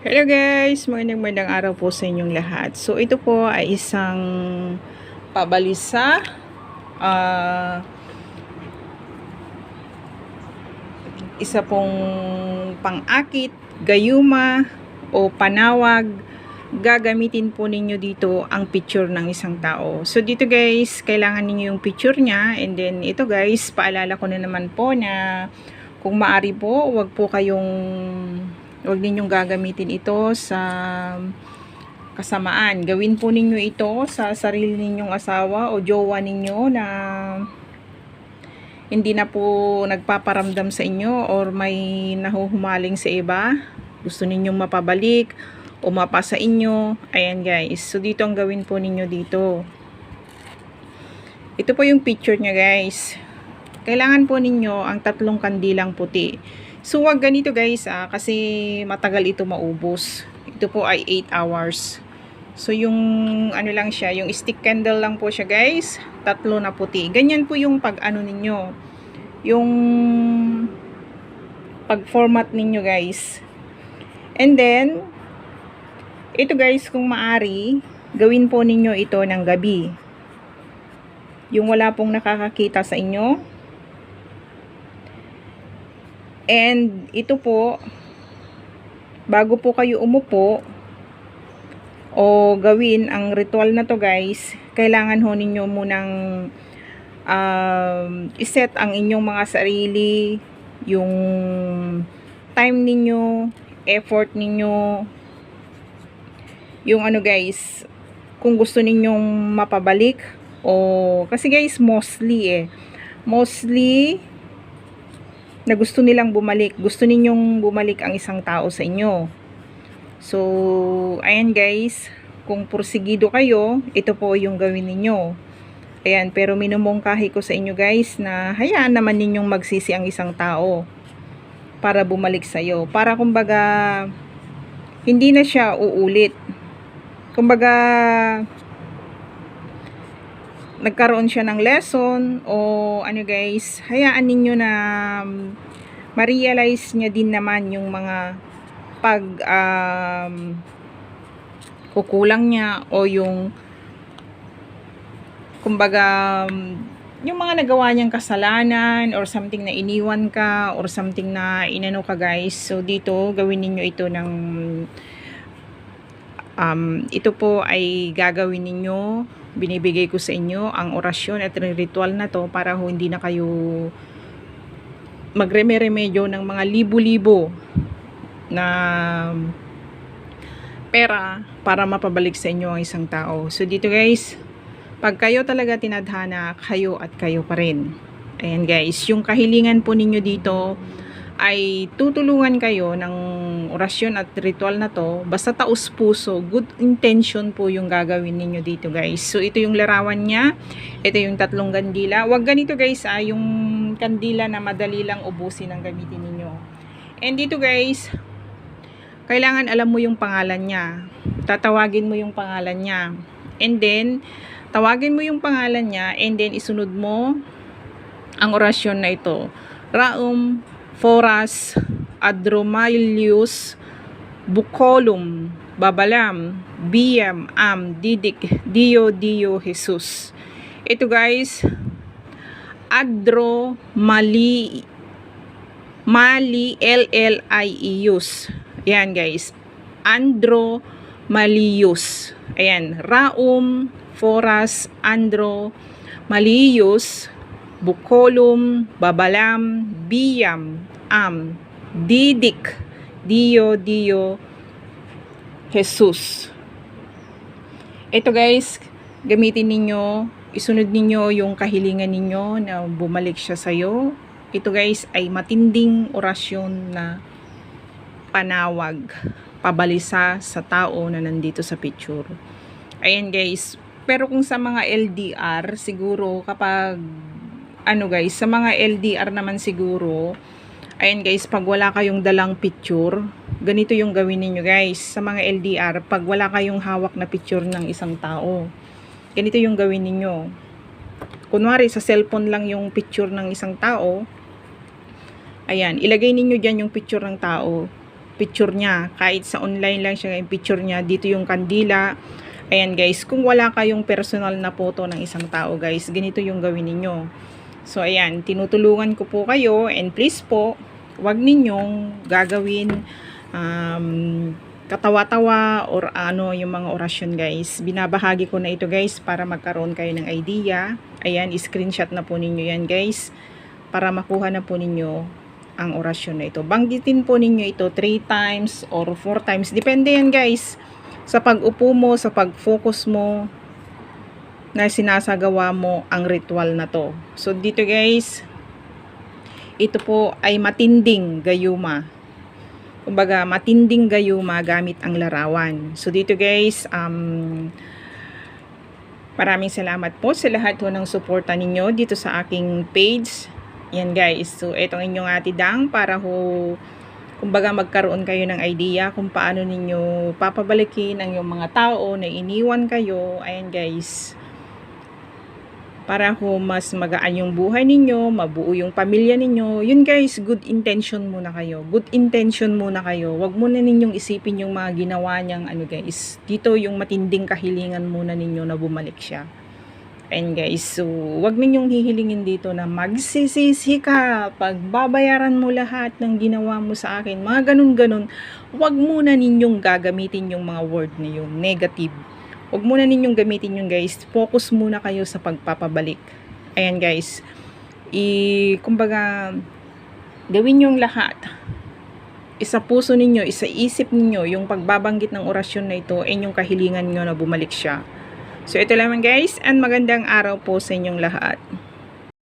Hello guys! Magandang magandang araw po sa inyong lahat. So ito po ay isang pabalisa ah, isa pong pang-akit, gayuma o panawag gagamitin po ninyo dito ang picture ng isang tao. So dito guys, kailangan ninyo yung picture niya and then ito guys, paalala ko na naman po na kung maari po, wag po kayong wag ninyong gagamitin ito sa kasamaan. Gawin po ninyo ito sa sarili ninyong asawa o jowa ninyo na hindi na po nagpaparamdam sa inyo or may nahuhumaling sa iba. Gusto ninyong mapabalik o mapa sa inyo. Ayan guys. So dito ang gawin po ninyo dito. Ito po yung picture niya guys. Kailangan po ninyo ang tatlong kandilang puti. So wag ganito guys ah, kasi matagal ito maubos. Ito po ay 8 hours. So yung ano lang siya, yung stick candle lang po siya guys. Tatlo na puti. Ganyan po yung pag ano ninyo. Yung pag format ninyo guys. And then ito guys kung maari, gawin po ninyo ito ng gabi. Yung wala pong nakakakita sa inyo, And ito po, bago po kayo umupo o gawin ang ritual na to guys, kailangan ho ninyo munang um, iset ang inyong mga sarili, yung time ninyo, effort ninyo, yung ano guys, kung gusto ninyong mapabalik o kasi guys mostly eh mostly na gusto nilang bumalik. Gusto ninyong bumalik ang isang tao sa inyo. So, ayan guys, kung porsigido kayo, ito po yung gawin ninyo. Ayan, pero minumungkahi ko sa inyo guys na hayaan naman ninyong magsisi ang isang tao para bumalik sa iyo. Para kumbaga, hindi na siya uulit. Kumbaga, nagkaroon siya ng lesson o ano guys, hayaan ninyo na um, ma-realize niya din naman yung mga pag um, kukulang niya o yung kumbaga um, yung mga nagawa niyang kasalanan or something na iniwan ka or something na inano ka guys. So dito gawin ninyo ito ng um, ito po ay gagawin ninyo binibigay ko sa inyo ang orasyon at ritual na to para ho hindi na kayo magreme-remedyo ng mga libo-libo na pera para mapabalik sa inyo ang isang tao. So dito guys, pag kayo talaga tinadhana, kayo at kayo pa rin. Ayan guys, yung kahilingan po ninyo dito ay tutulungan kayo ng orasyon at ritual na to. Basta taos puso, good intention po yung gagawin ninyo dito guys. So ito yung larawan niya. Ito yung tatlong kandila. Huwag ganito guys ah, yung kandila na madali lang ubusin ang gamitin ninyo. And dito guys, kailangan alam mo yung pangalan niya. Tatawagin mo yung pangalan niya. And then, tawagin mo yung pangalan niya and then isunod mo ang orasyon na ito. Raum Foras Adromalius Bucolum Babalam Biam Am Didik Dio Dio Jesus. Ito guys, Adro Mali Mali L-L-I-E-Us. Ayan guys. Andro Malius. Ayan. Raum Foras Andro Malius Bukolum Babalam Biam Am Didik Dio Dio Jesus. Ito guys, gamitin ninyo, isunod ninyo yung kahilingan ninyo na bumalik siya sa iyo. Ito guys ay matinding orasyon na panawag, pabalisa sa tao na nandito sa picture. Ayan guys, pero kung sa mga LDR, siguro kapag ano guys, sa mga LDR naman siguro, ayan guys, pag wala kayong dalang picture, ganito yung gawin niyo guys. Sa mga LDR, pag wala kayong hawak na picture ng isang tao, ganito yung gawin niyo Kunwari, sa cellphone lang yung picture ng isang tao, ayan, ilagay ninyo dyan yung picture ng tao. picture niya. Kahit sa online lang siya, yung picture niya, dito yung kandila. Ayan guys, kung wala kayong personal na photo ng isang tao guys, ganito yung gawin ninyo. So ayan, tinutulungan ko po kayo and please po, wag ninyong gagawin um, katawa-tawa or ano yung mga orasyon guys. Binabahagi ko na ito guys para magkaroon kayo ng idea. Ayan, screenshot na po ninyo yan guys para makuha na po ninyo ang orasyon na ito. Banggitin po ninyo ito 3 times or 4 times. Depende yan guys sa pag-upo mo, sa pag-focus mo na sinasagawa mo ang ritual na to. So dito guys, ito po ay matinding gayuma kumbaga matinding gayuma gamit ang larawan. So dito guys, um, maraming salamat po sa lahat ho ng suporta ninyo dito sa aking page. Yan guys, so itong inyong atidang para ho kumbaga magkaroon kayo ng idea kung paano ninyo papabalikin ang yung mga tao na iniwan kayo. Ayan guys, para ho mas magaan yung buhay ninyo, mabuo yung pamilya ninyo. Yun guys, good intention muna kayo. Good intention muna kayo. Huwag muna ninyong isipin yung mga ginawa niyang ano guys. Dito yung matinding kahilingan muna ninyo na bumalik siya. And guys, so wag ninyong hihilingin dito na magsisisi ka pag babayaran mo lahat ng ginawa mo sa akin. Mga ganun-ganun. Wag muna ninyong gagamitin yung mga word na yun, negative. Huwag muna ninyong gamitin yung guys. Focus muna kayo sa pagpapabalik. Ayan guys. I, kumbaga, gawin yung lahat. Isa puso ninyo, isa isip ninyo, yung pagbabanggit ng orasyon na ito, ay yung kahilingan nyo na bumalik siya. So ito lamang guys, and magandang araw po sa inyong lahat.